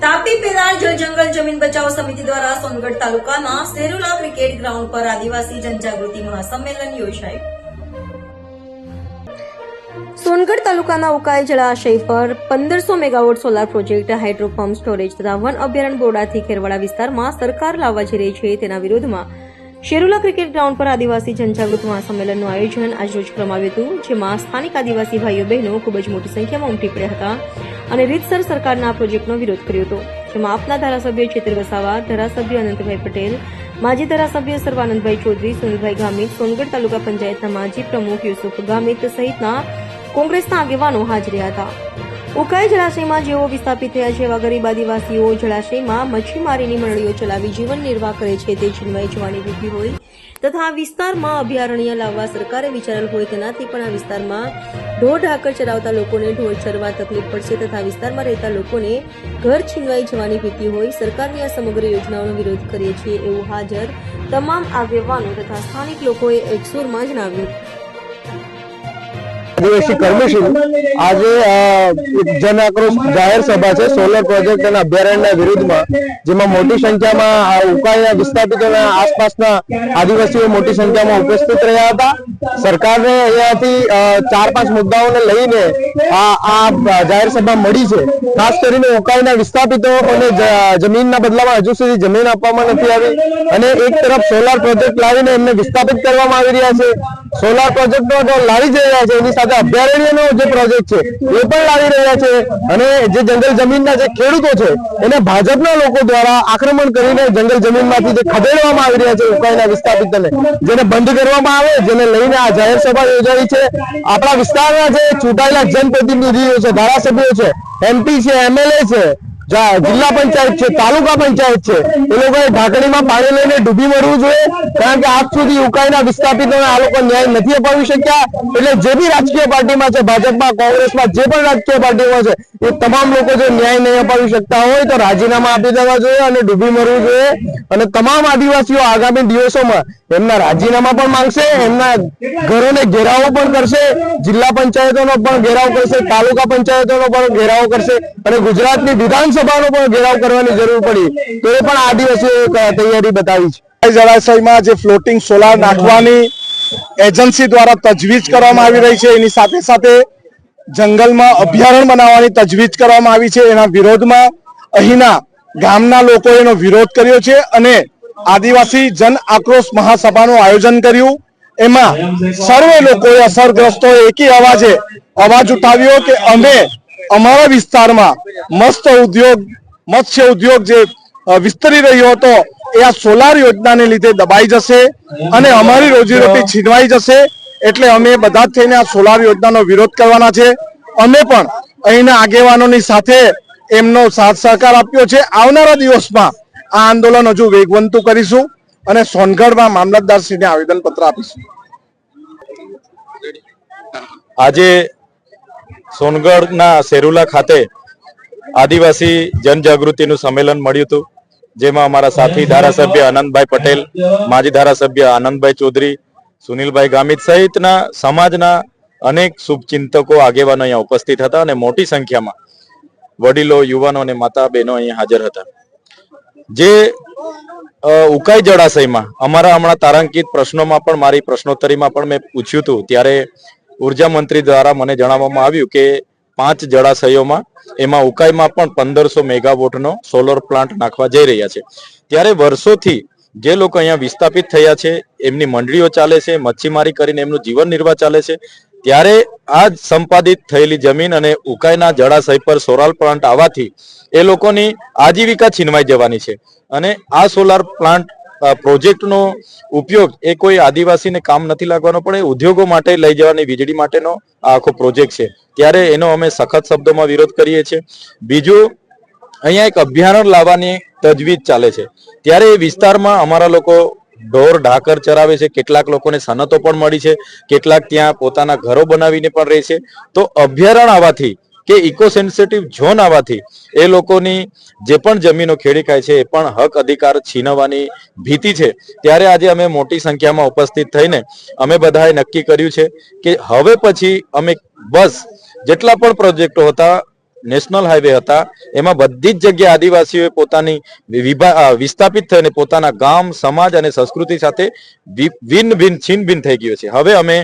તાપી પેરાણ જળ જંગલ જમીન બચાવ સમિતિ દ્વારા સોનગઢ તાલુકાના સેરુલા ક્રિકેટ ગ્રાઉન્ડ પર આદિવાસી જનજાગૃતિ મહાસંમેલન યોજાયું સોનગઢ તાલુકાના ઉકાઈ જળાશય પર પંદરસો megawatt solar project hydro pump storage તથા વન અભયારણ્ય બોર્ડાથી ખેરવાડા વિસ્તારમાં સરકાર લાવવા જઈ રહી છે તેના વિરોધમાં શેરુલા ક્રિકેટ ગ્રાઉન્ડ પર આદિવાસી જનજાગૃત મહાસંમેલનનું આયોજન આજરોજ કરવામાં આવ્યું હતું, જેમાં સ્થાનિક આદિવાસી ભાઈઓ બહેનો ખૂબ જ મોટી સંખ્યામાં ઉમટી પડ્યા હતા અને રીતસર સરકારના પ્રોજેક્ટનો વિરોધ કર્યો હતો, જેમાં આપના ધારાસભ્ય ચેતર વસાવા, ધારાસભ્ય અનંતભાઈ પટેલ, માજી ધારાસભ્ય સર્વાનંદભાઈ ચૌધરી, સુનિલભાઈ ગામિત, સોનગઢ તાલુકા પંચાયતના માજી પ્રમુખ યુસુફ ગામિત સહિતના કોંગ્રેસના આગેવાનો હાજર રહ્યા હતા. ઉકાઈ જળાશયમાં જેઓ વિસ્થાપિત થયા છે. એવા ગરીબ આદિવાસીઓ જળાશયમાં મચ્છીમારીની મંડળીઓ ચલાવી જીવન નિર્વાહ કરે છે. તે છીનવાઈ જવાની ભીતિ હોય તથા આ વિસ્તારમાં અભયારણ્ય લાવવા સરકારે વિચારેલ હોય તેનાથી પણ આ વિસ્તારમાં ઢોર ઢાકર ચરાવતા લોકોને ઢોર ચરવા તકલીફ પડશે તથા વિસ્તારમાં રહેતા લોકોને ઘર છીનવાઈ જવાની ભીતિ હોય સરકારની આ સમગ્ર યોજનાઓનો વિરોધ કરીએ છીએ. એવું હાજર તમામ આગેવાનો તથા સ્થાનિક લોકોએ એકસુરમાં જણાવ્યું. આદિવાસી કર્મશીલ આજે જન આક્રોશ જાહેર સભા છે સોલર પ્રોજેક્ટ અને અભયારણ્યના વિરુદ્ધમાં, જેમાં મોટી સંખ્યામાં ઉકાઈના વિસ્થાપિતોના આસપાસના આદિવાસીઓ મોટી સંખ્યામાં ઉપસ્થિત રહ્યા હતા. સરકારને અહીંયાથી ચાર પાંચ મુદ્દાઓને લઈને આ જાહેર સભા મળી છે. ખાસ કરીને ઉકાઈના વિસ્થાપિતોને જમીનના બદલામાં હજુ સુધી જમીન આપવામાં નથી આવી. અને એક તરફ સોલાર પ્રોજેક્ટ લાવીને એમને વિસ્થાપિત કરવામાં આવી રહ્યા છે. સોલાર પ્રોજેક્ટો લાવી જ રહ્યા છે, એની સાથે અભયારણ્યનો જે પ્રોજેક્ટ છે, એ પણ લાવી રહ્યા છે. અને જે જંગલ જમીનના જે ખેડૂતો છે, એને ભાજપના લોકો દ્વારા આક્રમણ કરીને જંગલ જમીનમાંથી જે ખદેડવામાં આવી રહ્યા છે, ઉકાઈના વિસ્થાપિતોને, જેને બંધ કરવામાં આવે, જેને લઈને આ જાહેર સભા યોજાઈ છે. આપણા વિસ્તારના જે ચૂંટાયેલા જનપ્રતિનિધિઓ છે, ધારાસભ્યો છે, એમપી છે, એમએલએ છે જિલ્લા પંચાયત છે, તાલુકા પંચાયત છે. એ લોકોએ ઢાંકણીમાં પાણી લઈને ડૂબી મરવું જોઈએ, કારણ કે આજ સુધી ઉકાઈના વિસ્થાપિતોને આ લોકો ન્યાય નથી અપાવી શક્યા. એટલે જે બી રાજકીય પાર્ટીમાં છે, ભાજપમાં, કોંગ્રેસમાં, જે પણ રાજકીય પાર્ટીમાં છે, એ તમામ લોકો જો ન્યાય નહીં અપાવી શકતા હોય, તો રાજીનામા આપી દેવા જોઈએ અને ડૂબી મરવું જોઈએ. અને તમામ આદિવાસીઓ આગામી દિવસોમાં એમના રાજીનામા પણ માંગશે, એમના ઘરોને ઘેરાવો પણ કરશે, જિલ્લા પંચાયતોનો પણ ઘેરાવ કરશે, તાલુકા પંચાયતોનો પણ ઘેરાવો કરશે અને ગુજરાતની વિધાનસભાનો પણ ઘેરાવ કરવાની જરૂર પડી. તો એ પણ આદિવાસીઓએ તૈયારી બતાવી છે. જળાશયમાં જે ફ્લોટિંગ સોલાર નાખવાની એજન્સી દ્વારા તજવીજ કરવામાં આવી રહી છે, એની સાથે સાથે જંગલમાં અભયારણ્ય બનાવવાની તજવીજ કરવામાં આવી છે. એના વિરોધમાં અહીંના ગામના લોકોએ એનો વિરોધ કર્યો છે અને આદિવાસી જન આક્રોશ મહાસભાનું આયોજન કર્યું. એમાં સર્વે લોકોએ અસરગ્રસ્તોએ એકી અવાજે અવાજ ઉઠાવ્યો કે અમે અમારા વિસ્તારમાં મસ્ત ઉદ્યોગ, મત્સ્ય ઉદ્યોગ જે વિસ્તરી રહ્યો હતો, એ આ સોલાર યોજનાને લીધે દબાઈ જશે અને અમારી રોજીરોટી છીનવાઈ જશે. એટલે અમે બધા થઈને આ સોલાર યોજનાનો વિરોધ કરવાના છે. અમે પણ અહીંના આગેવાનોની સાથે એમનો સાથ સહકાર આપ્યો છે. આવનારા દિવસમાં આ આંદોલન હજુ વેગવંતું કરીશું અને સોનગઢમાં મામલતદારશ્રીને આવેદનપત્ર આપીશું. આજે સોનગઢના સેરુલા ખાતે આદિવાસી જનજાગૃતિનું સંમેલન મળ્યું હતું, જેમાં અમારા સાથી ધારાસભ્ય આનંદભાઈ પટેલ, માજી ધારાસભ્ય આનંદભાઈ ચૌધરી, સુનિલભાઈ ગામિત સહિતના સમાજના અનેક શુભચિંતકો આગેવાનો અહીંયા ઉપસ્થિત હતા અને મોટી સંખ્યામાં વડીલો, યુવાનો અને માતા બહેનો અહીંયા હાજર હતા. જે ઉકાઈ જળાશયમાં, અમારા હમણાં તારાંકિત પ્રશ્નોમાં પણ, મારી પ્રશ્નોત્તરીમાં પણ મેં પૂછ્યું હતું, ત્યારે ઊર્જા મંત્રી દ્વારા મને જણાવવામાં આવ્યું કે પાંચ જળાશયોમાં, એમાં ઉકાઈમાં પણ પંદરસો મેગાવોટનો સોલર પ્લાન્ટ નાખવા જઈ રહ્યા છે. ત્યારે વર્ષોથી જે લોકો અહીંયા વિસ્થાપિત થયા છે, એમની મંડળીઓ ચાલે છે, મચ્છીમારી કરીને એમનું જીવન નિર્વાહ ચાલે છે, ત્યારે આ સંપાદિત થયેલી જમીન અને ઉકાઈના જળાશય પર સોલાર પ્લાન્ટ આવવાથી એ લોકોની આજીવિકા છીનવાઈ જવાની છે. અને આ સોલાર પ્લાન્ટ પ્રોજેક્ટનો ઉપયોગ એ કોઈ આદિવાસીને કામ નથી લાગવાનો, પણ એ ઉદ્યોગો માટે લઈ જવાની, વીજળી માટેનો આ આખો પ્રોજેક્ટ છે. ત્યારે એનો અમે સખત શબ્દોમાં વિરોધ કરીએ છીએ. બીજું, અહીંયા એક અભયારણ્ય લાવવાની તજવીજ ચાલે છે. ત્યારે એ વિસ્તારમાં અમારા લોકો ઢોર, ઢાકર ચરાવે છે, કેટલાક લોકોને સનતો પણ મળી છે, કેટલાક ત્યાં પોતાના ઘરો બનાવીને પણ રહે છે. તો અભયારણ્ય આવવાથી કે ઇકો સેન્સિટિવ ઝોન આવવાથી એ લોકોની જે પણ જમીનો ખેડી ખાય છે, એ પણ હક અધિકાર છીનવવાની ભીતિ છે. ત્યારે આજે અમે મોટી સંખ્યામાં ઉપસ્થિત થઈને અમે બધાએ નક્કી કર્યું છે કે હવે પછી અમે બસ જેટલા પણ પ્રોજેક્ટો હતા નેશનલ હાઈવે હતા. એમાં બધી જ જગ્યાએ આદિવાસીઓએ પોતાની વિસ્થાપિત થઈને પોતાના ગામ, સમાજ અને સંસ્કૃતિ સાથે ભિન્ન ભિન્ન છીન થઈ ગયો છે. હવે અમે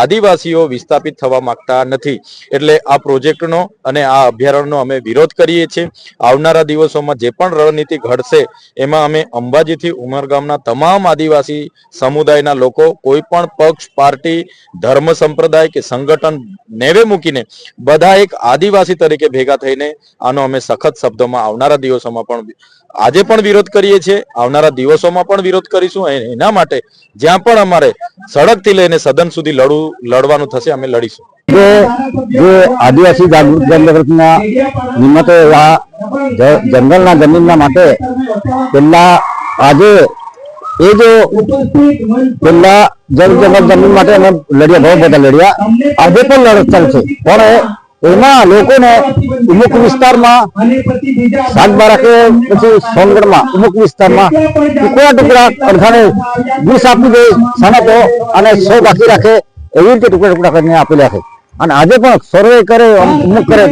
આદિવાસીઓ વિસ્થાપિત થવા માંગતા નથી. એટલે આ પ્રોજેક્ટનો અને આ અભયારણ્યનો અમે વિરોધ કરીએ છીએ. આવનારા દિવસોમાં જે પણ રણનીતિ ઘડશે, એમાં અમે અંબાજીથી ઉમરગામના તમામ આદિવાસી સમુદાયના લોકો, કોઈ પણ પક્ષ, પાર્ટી, ધર્મ સંપ્રદાય કે સંગઠન નેવે મૂકીને બધા એક આદિવાસી તરીકે ભેગા થઈને આનો અમે સખત શબ્દોમાં આવનારા દિવસોમાં પણ આજે પણ વિરોધ કરીએ છીએ, આવનારા દિવસોમાં પણ વિરોધ કરીશું એના માટે જ્યાં પણ અમારે સડકથી લઈને સદન સુધી લડવું, લડવાનું થશે, અમે લડીશું. જે આદિવાસી જાગૃત જનજાગૃતિના નિમિત્તે આ જંગલના જમીનના માટે પેલા આજે એ જો જંગલ જમીન માટે અમે લડ્યા, બહુ બધા લડ્યા. આજે પણ લડત ચાલશે. પણ એમાં લોકોને અમુક વિસ્તારમાં સાગબારા કે પછી સોનગઢમાં અમુક વિસ્તારમાં ટુકડા ટુકડા અડધાને ગુસ આપી દે સનતો અને સો બાકી રાખે, એવી રીતે ટુકડા ટુકડા કરીને આપી રાખે અને આજે પણ સર્વે કરે અમુક કરે.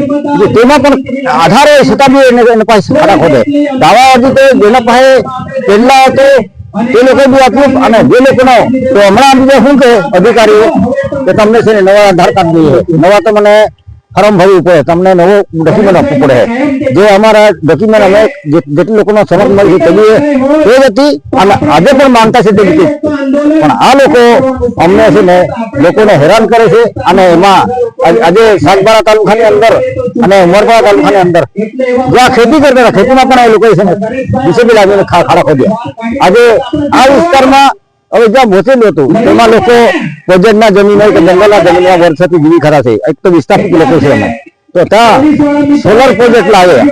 તેમાં પણ આધારે છતાં બી એને એના પાસે ખાડા ખોદે. દાવા અરજી તો જેના પાસે પહેલા હતો એ લોકો બી આપ્યું અને જે લોકોનો તો હમણાં બીજા શું કે અધિકારીઓ કે તમને છે ને નવા આધાર કાર્ડ જોઈએ. નવા તો મને ફોર્મ ભરવું પડે, તમને નવો ડોક્યુમેન્ટ આપવું પડે. જે અમારા ડોક્યુમેન્ટ અમે જેટલી લોકોનો સમજ મળી બી એ હતી અને આજે પણ માનતા છે તે રીતે પણ આ લોકો અમને છે ને લોકોને હેરાન કરે છે અને એમાં આજે સાગબારા તાલુકાની અંદર અને ઉમરપાડા તાલુકાની અંદર જ્યાં ખેતી કરતા ખેતીમાં પણ એ લોકો છે ને ડિસેબલ લાગીને ખાડા ખોદ્યા. આજે આ વિસ્તારમાં હવે જ્યાં મોસેલું હતું તેમાં લોકો પ્રોજેક્ટના જમીન હોય કે જંગલના જમીનમાં વર્ષોથી જીવી ખરા છે. એક તો વિસ્થાપિત લોકો છે અમે તો ત્યાં સોલર પ્રોજેક્ટ લાવ્યા.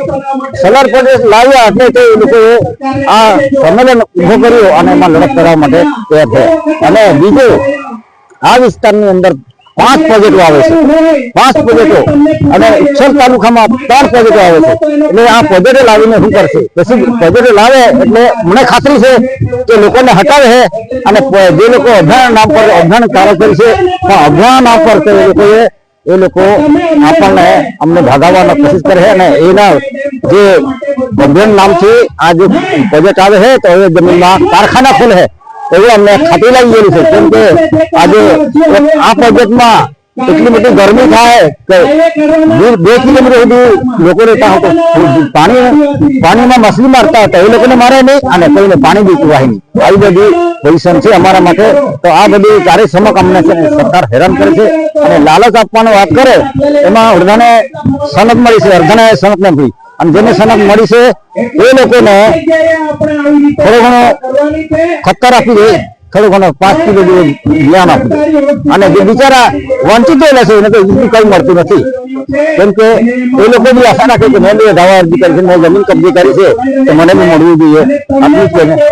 સોલર પ્રોજેક્ટ લાવ્યા એટલે તે એ લોકોએ આ સંમેલન ઊભો કર્યો અને એમાં લડત કરવા માટે તૈયાર થયા. અને બીજું આ વિસ્તારની અંદર પાંચ પ્રોજેક્ટો આવે છે. પાંચ પ્રોજેક્ટો અને ઉચ્છલ તાલુકામાં ત્રણ પ્રોજેક્ટો આવે છે. એટલે આ પ્રોજેક્ટો લાવીને શું કરશે? પછી પ્રોજેક્ટો લાવે એટલે મને ખાતરી છે કે લોકોને હટાવે છે અને જે લોકો અભયારણ્ય નામ પર અભયારણ્ય કાર્ય કરશે પણ અભયારણ્ય નામ પર તે લોકોએ એ લોકો આપણને અમને ભાગાવવાનો કોશિશ કરે છે અને એના જે અભયારણ્ય નામથી આ જે પ્રોજેક્ટ આવે છે તો એ જમીનમાં કારખાના ખુલે છે એવું અમને ખાતરી લાગી ગયેલું છે. કેમ કે આજે આ પ્રોજેક્ટમાં એટલી બધી ગરમી થાય કે બે બે કિલોમીટર સુધી લોકો રહેતા તો પાણી પાણીમાં મછલી મારતા હતા. એ લોકોને મારે નહીં અને કોઈને પાણી પીવાય નહીં. આવી બધી પોઝિશન છે અમારા માટે. તો આ બધી કાર્યક્ષમક અમને સરકાર હેરાન કરે છે. અને લાલચ આપવાનો વાત કરે, એમાં અડધાને સનદ મળી છે. અડધાને સનદ નથી. અને જેને સનક મળી છે, એ લોકોને થોડો ઘણો ખતર આપી દે, થોડો ઘણો પાંચ કિલો જેવું જ્ઞાન આપી અને જે બિચારા વંચિત છે, એને તો ઈઝી કઈ મળતું નથી. કેમ કે એ લોકો બી આશા રાખે કે મેં દાવા અરજી કરી છે, મેં જમીન કબજે કરી છે, તો મને બી મળવું જોઈએ. આટલું